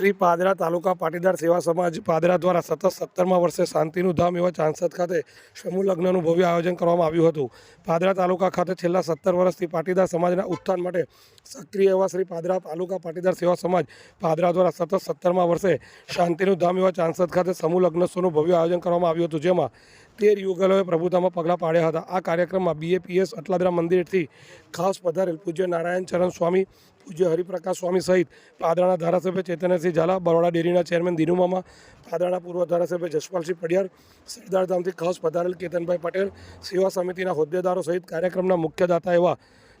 શ્રી પાદરા તાલુકા પાટીદાર સેવા સમાજ પાદરા દ્વારા સતત સત્તરમા વર્ષે શાંતિનું ધામ એવા ચાંસદ ખાતે સમૂહ લગ્નનું ભવ્ય આયોજન કરવામાં આવ્યું હતું. પાદરા તાલુકા ખાતે છેલ્લા સત્તર વર્ષથી પાટીદાર સમાજના ઉત્થાન માટે સક્રિય એવા શ્રી પાદરા તાલુકા પાટીદાર સેવા સમાજ પાદરા દ્વારા સતત સત્તરમા વર્ષે શાંતિનું ધામ એવા ચાંસદ ખાતે સમૂહ લગ્નોત્સવનું ભવ્ય આયોજન કરવામાં આવ્યું હતું. જેમાં તેર યુગલોએ પ્રભુતામાં પગલાં પાડ્યા હતા. આ કાર્યક્રમમાં બીએપીએસ અટલાદરા મંદિરથી ખાસ પધારેલ પૂજ્ય નારાયણ ચરણ સ્વામી, પૂજ્ય હરિપ્રકાશ સ્વામી સહિત પાદરાના ધારાસભ્ય ચેતનસિંહ ઝાલા, બરોડા ડેરીના ચેરમેન દિનુમામા પાદરાના પૂર્વ ધારાસભ્ય જસપાલસિંહ પડિયાર, સરદાર ધામથી ખાસ પધારેલ કેતનભાઈ પટેલ, સેવા સમિતિના હોદ્દેદારો સહિત કાર્યક્રમના મુખ્ય દાતા એવા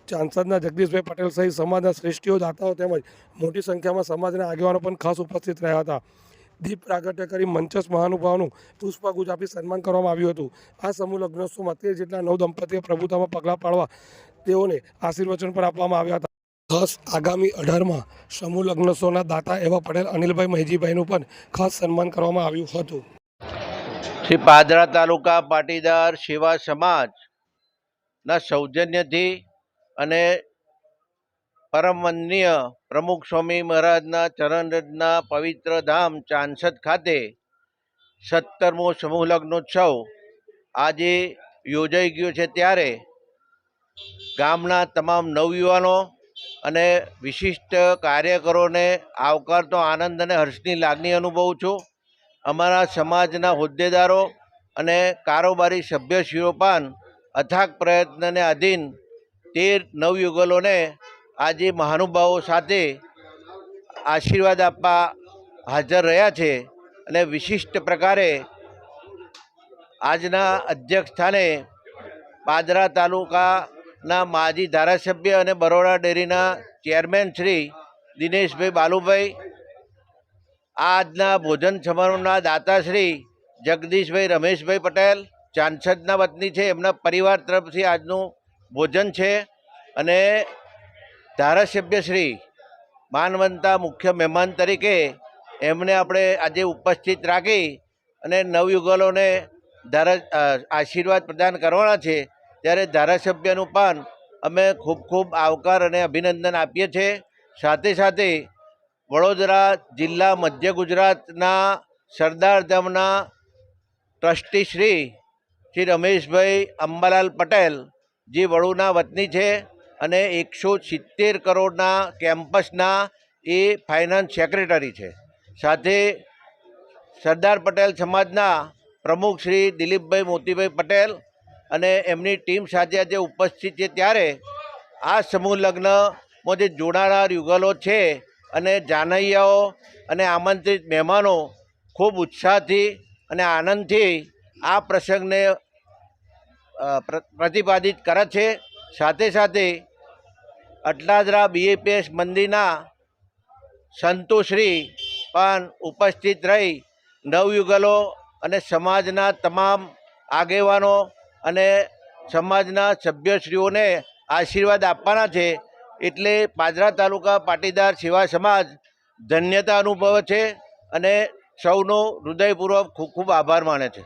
ચાંસદના જગદીશભાઈ પટેલ સહિત સમાજના શ્રેષ્ઠીઓ દાતાઓ તેમજ મોટી સંખ્યામાં સમાજના આગેવાનો પણ ખાસ ઉપસ્થિત રહ્યા હતા. દીપ પ્રાગટ્ય કરી મંચસ મહાનુભાવનું પુષ્પગુજ આપી સન્માન કરવામાં આવ્યું હતું. આ સમૂહ લગ્નોત્સવમાં તેર જેટલા નવ દંપતીઓ પ્રભુતામાં પગલાં પાડવા તેઓને આશીર્વચન પણ આપવામાં આવ્યા હતા. ખાસ આગામી અઢારમાં સમૂહ લગ્નોત્સવના દાતા એવા પટેલ, અનિલભાઈ મહેજીભાઈનું પણ ખાસ સન્માન કરવામાં આવ્યું હતું. શ્રી પાદરા તાલુકા પાટીદાર સેવા સમાજના સૌજન્યથી અને પરમ પ્રમુખ સ્વામી મહારાજના ચરણરજના પવિત્ર ધામ ચાંસદ ખાતે સત્તરમો સમૂહ લગ્નોત્સવ આજે યોજાઈ ગયો છે ત્યારે ગામના તમામ નવયુવાનો અને વિશિષ્ટ કાર્યકરોને આવકારતો આનંદ અને હર્ષની લાગણી અનુભવું છું. અમારા સમાજના હોદ્દેદારો અને કારોબારી સભ્ય શિરોપાન અથાગ પ્રયત્નને આધીન તેર નવયુગલોને આજે મહાનુભાવો સાથે આશીર્વાદ આપવા હાજર રહ્યા છે અને વિશિષ્ટ પ્રકારે આજના અધ્યક્ષ સ્થાને પાદરા તાલુકાના માજી ધારાસભ્ય અને બરોડા ડેરીના ચેરમેન શ્રી દિનેશભાઈ બાલુભાઈ, આજના ભોજન સમારોહના દાતાશ્રી જગદીશભાઈ રમેશભાઈ પટેલ, ચાંસદના વતની છે, એમના પરિવાર તરફથી આજનું ભોજન છે અને ધારાસભ્યશ્રી માનવંતા મુખ્ય મહેમાન તરીકે એમને આપણે આજે ઉપસ્થિત રાખી અને નવયુગલોને ધારા આશીર્વાદ પ્રદાન કરવાના છે. ત્યારે ધારાસભ્યનું પણ અમે ખૂબ ખૂબ આવકાર અને અભિનંદન આપીએ છીએ. સાથે સાથે વડોદરા જિલ્લા મધ્ય ગુજરાતના સરદાર ધામના ટ્રસ્ટી શ્રી શ્રી રમેશભાઈ અંબાલાલ પટેલ, જે વડુના વતની છે. અને એકસો સિત્તેર કરોડના કેમ્પસના એ ફાઇનાન્સ સેક્રેટરી છે. સાથે સરદાર પટેલ સમાજના પ્રમુખ શ્રી દિલીપભાઈ મોતીભાઈ પટેલ અને એમની ટીમ સાથે આજે ઉપસ્થિત છે ત્યારે આ સમૂહ લગ્નમાં જે જોડાનાર યુગલો છે અને જાનૈયાઓ અને આમંત્રિત મહેમાનો ખૂબ ઉત્સાહથી અને આનંદથી આ પ્રસંગને પ્રતિપાદિત કરે છે. સાથે સાથે અટલાદરા બીએપીએસ મંદિરના સંતોશ્રી પણ ઉપસ્થિત રહી નવયુગલો અને સમાજના તમામ આગેવાનો અને સમાજના સભ્યશ્રીઓને આશીર્વાદ આપવાના છે. એટલે પાદરા તાલુકા પાટીદાર સેવા સમાજ ધન્યતા અનુભવે છે અને સૌનો હૃદયપૂર્વક ખૂબ ખૂબ આભાર માને છે.